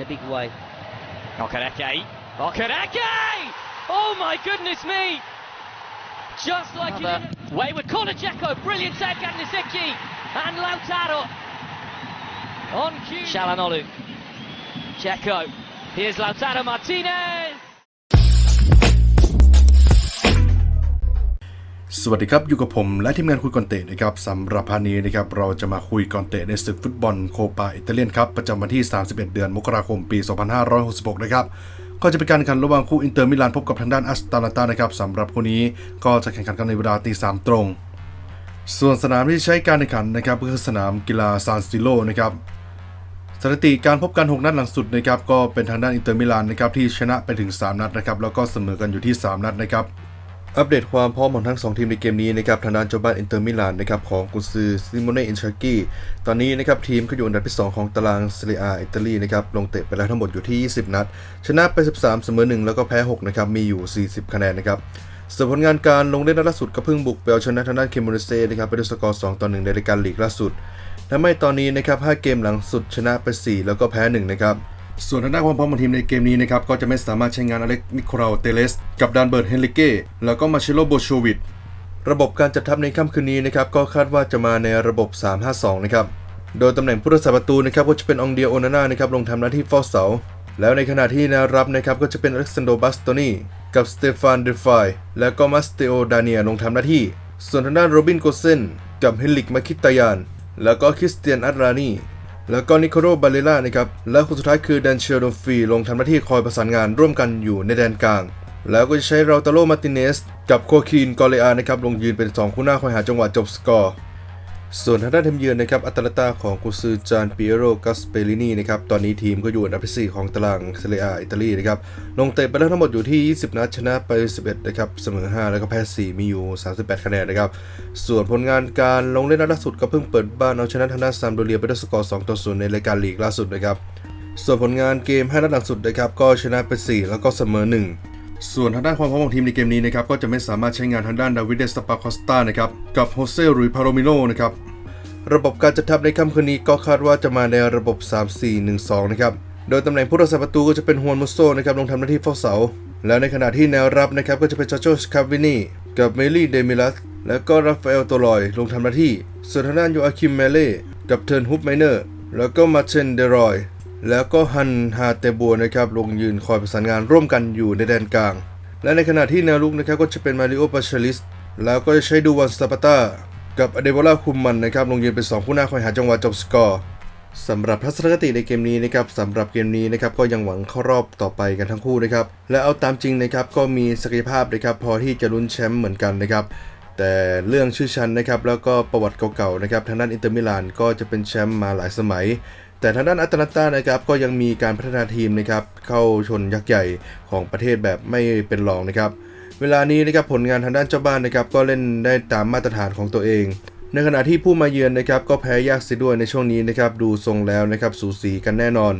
in a big way. Okereke. Okereke! Oh my goodness me! Just like Another in wayward corner, Dzeko. Brilliant save, Ganisicki. And Lautaro. On cue. Shalanolu. Dzeko. Here's Lautaro Martinez. สวัสดีครับ อยู่กับผมและทีมงานคุยกอนเตะนะครับสำหรับพาร์นี้นะครับเราจะมาคุยกอนเตะในศึกฟุตบอลโคปาอิตาเลียนครับประจำวันที่ 31 เดือนมกราคมปี 2566 นะครับก็จะเป็นการแข่งขันระหว่างคู่อินเตอร์มิลานพบกับทางด้านอัสตาลันตานะครับสำหรับคู่นี้ก็จะแข่งขันกันในเวลาตีสามตรง ส่วนสนามที่ใช้การแข่งขันนะครับก็คือสนามกีฬาซานซิโลนะครับสถิติการพบกัน 6 นัดหลังสุดนะครับก็เป็นทางด้านอินเตอร์มิลานนะครับที่ชนะไปถึง 3 นัดนะครับแล้วก็เสมอกันอยู่ที่ 3 นัดนะครับ อัปเดตความพร้อมของทั้ง 2 ทีมในเกมนี้นะครับทางด้านเจ้าบ้านอินเตอร์มิลานนะครับของกุนซือซิโมเน่อินชากิตอนนี้นะครับทีมก็อยู่อันดับที่ 2 ของตารางซีเรียอิตาลีนะครับลงเตะไปแล้วทั้งหมดอยู่ที่ 20 นัด ชนะไป 13 เสมอ 1 แล้วก็แพ้ 6 นะครับ มีอยู่ 40 คะแนนนะครับส่วนผลงานการลงเล่นนัดล่าสุดก็เพิ่งบุกไปเอาชนะทางด้านเคมบูริเซ่นะครับไปด้วยสกอร์ 2 ต่อ 1 ในรายการลีกล่าสุดทำให้ตอนนี้นะครับ 5 เกมหลังสุดชนะไป 4 แล้วก็แพ้ 1 นะครับ ส่วนทางด้านความพร้อมของทีมในเกมนี้นะครับก็จะไม่สามารถใช้งานอเล็กนิโคลาเตเลส กับดานเบิร์ตเฮนริเก้แล้วก็มาเชโลโบโชวิดระบบการจัดทัพในค่ำคืนนี้นะครับก็คาดว่าจะมาในระบบ 3-5-2 นะครับโดยตำแหน่งผู้รักษาประตูนะครับก็จะเป็นองเดียโอนาน่านะครับลงทำหน้าที่เฝ้าเสาแล้วในขณะที่แนวรับนะครับก็จะเป็นอเล็กซานโดบัสโตนีกับสเตฟานเดฟายแล้วก็มัสเตโอดาเนียลงทำหน้าที่ ส่วนทางด้านโรบินโกเซนกับเฮนริกมาคิตายาน แล้วก็คริสเตียนอัตรานี แล้วก็นิโคโรบาเลล่านะครับ และคนสุดท้ายคือแดนเชลโดฟีลงทำหน้าที่คอยประสานงานร่วมกันอยู่ในแดนกลาง แล้วก็จะใช้ราตาโลมาติเนสกับโคคีนกอเลอานะครับลงยืนเป็น 2 คู่หน้าคอยหาจังหวะจบสกอร์ ส่วนทางด้านทีมเยือนนะครับอัตแลตาของกุซือจานปิเอโรกัสเปรินีนะครับตอนนี้ทีมก็อยู่อันดับที่4ของตารางเซเรียอิตาลีนะครับลงเตะไปแล้วทั้งหมดอยู่ที่ 20 นัดชนะไป 11 นะครับเสมอ 5 แล้วก็แพ้ 4 มีอยู่ 38 คะแนนนะครับส่วนผลงานการลงเล่นนัดล่าสุดก็เพิ่งเปิดบ้านเอาชนะทางด้านซามโดเรียไปด้วยสกอร์2ต่อ0ในรายการลีกล่าสุดนะครับส่วนผลงานเกม5นัดหลังสุดนะครับก็ชนะไป 4 แล้วก็เสมอ 1 ส่วนทางด้านความพร้อมของทีมในเกมนี้นะครับก็จะไม่สามารถใช้งานทางด้านดาวิดเดสปาคอสตานะครับกับโฮเซลุยพาโรมิโนนะครับระบบการจัดทัพในค่ำคืนนี้ก็คาดว่าจะมาในระบบ 3-4-1-2 นะครับโดยตำแหน่งผู้รักษาประตูก็จะเป็นฮวนมุโซนะครับลงทำหน้าที่เฝ้าเสา แล้วในขณะที่แนวรับนะครับก็จะเป็นจอโจสคาวินีกับเมลี่เดมิลัสแล้วก็ราฟาเอลโตลอยลงทำหน้าที่ส่วนทางด้านโยอาคิมเมเล่กับเทิร์นฮุปไมเนอร์แล้วก็มาเชนเดรอย แล้วก็ฮันฮาเตบัวนะครับลงยืนคอยประสานงานร่วมกันอยู่ในแดนกลาง และในขณะที่แนวลุกนะครับก็จะเป็นมาริโอปาชลิส แล้วก็จะใช้ดูวันสตาปาตากับอเดโบลาคุมมันนะครับลงยืนเป็น 2 คู่หน้าคอยหาจังหวะจบสกอร์สำหรับทัศนคติในเกมนี้นะครับสำหรับเกมนี้นะครับก็ยังหวังเข้ารอบต่อไปกันทั้งคู่นะครับและเอาตามจริงนะครับก็มีศักยภาพนะครับพอที่จะลุ้นแชมป์เหมือนกันนะครับแต่เรื่องชื่อชั้นนะครับแล้วก็ประวัติเก่าๆนะครับทางด้านอินเตอร์มิลานก็จะเป็นแชมป์มาหลายสมัย แต่ทางด้านอัตแลนตานะครับก็ยังมีการพัฒนาทีมนะครับเข้าชนยักษ์ใหญ่ของประเทศแบบไม่เป็นรองนะครับเวลานี้นะครับผลงานทางด้านเจ้าบ้านนะครับก็เล่นได้ตามมาตรฐานของตัวเอง ในขณะที่ผู้มาเยือนนะครับก็แพ้ยากเสียด้วยในช่วงนี้นะครับดูทรงแล้วนะครับสูสีกันแน่นอน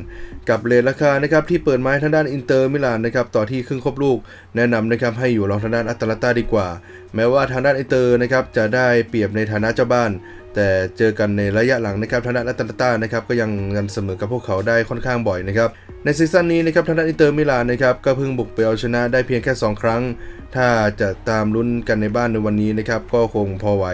กับเลทราคานะครับที่เปิดไม้ทางด้านอินเตอร์มิลานนะครับต่อที่ครึ่งครบลูก แนะนำนะครับให้อยู่รองทางด้านอัตแลนตาดีกว่า แม้ว่าทางด้านอินเตอร์นะครับจะได้เปรียบในฐานะเจ้าบ้าน แต่เจอกันในระยะหลังนะครับทางด้านอัตแลนตานะครับก็ยังกันเสมอกับพวกเขาได้ค่อนข้างบ่อยนะครับในซีซั่นนี้นะครับทางด้านอินเตอร์มิลานนะครับก็เพิ่งบุกไปเอาชนะได้เพียงแค่ 2 ครั้ง ถ้าจะตามลุ้นกันในบ้านในวันนี้นะครับก็คงพอไหว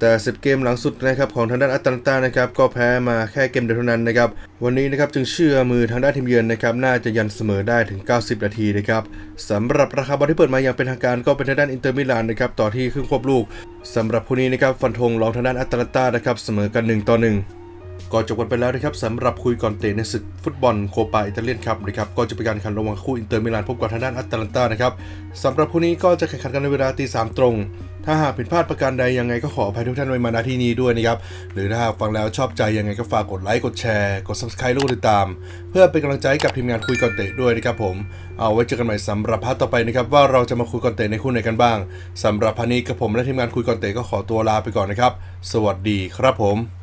แต่10เกมหลังสุดนะครับของทางด้านอัตแลนตานะครับก็แพ้มาแค่เกมเดียวเท่านั้นนะครับวันนี้นะครับจึงเชื่อมือทางด้านทีมเยือนนะครับน่าจะยันเสมอได้ถึง 90 นาทีนะครับสำหรับราคาบอลที่เปิดมาอย่างเป็นทางการก็เป็นทางด้านอินเตอร์มิลานนะครับต่อที่ครึ่งควบลูกสำหรับคู่นี้นะครับฟันธงรองทางด้านอัตแลนตานะครับเสมอกัน 1 ต่อ 1 ก็จบกันไปแล้วนะครับสำหรับคุยก่อนเตะในศึกฟุตบอลโคปาอิตาเลียนครับนะครับก็จะเป็นการแข่งระหว่างคู่อินเตอร์มิลานพบกับทางด้านอัตแลนตานะครับสำหรับคู่นี้ก็จะแข่งขันกันในเวลาตีสามตรง ถ้าหากผิดพลาดประการใดยังไงก็ขออภัยทุกท่านไว้มาณที่นี้ด้วยนะครับหรือถ้าหากฟังแล้วชอบใจยังไงก็ฝากกดไลค์กดแชร์กด subscribe และกดติดตาม เพื่อเป็นกำลังใจกับทีมงานคุยก่อนเตะด้วยนะครับผมเอาไว้เจอกันใหม่สำหรับพาร์ทต่อไปนะครับว่าเราจะมาคุยก่อนเตะในคู่ไหนกันบ้างสำหรับพาร์ทนี้กับผมและทีมงานคุยก่อนเตะก็ขอตัวลาไปก่อนนะครับ สวัสดีครับผม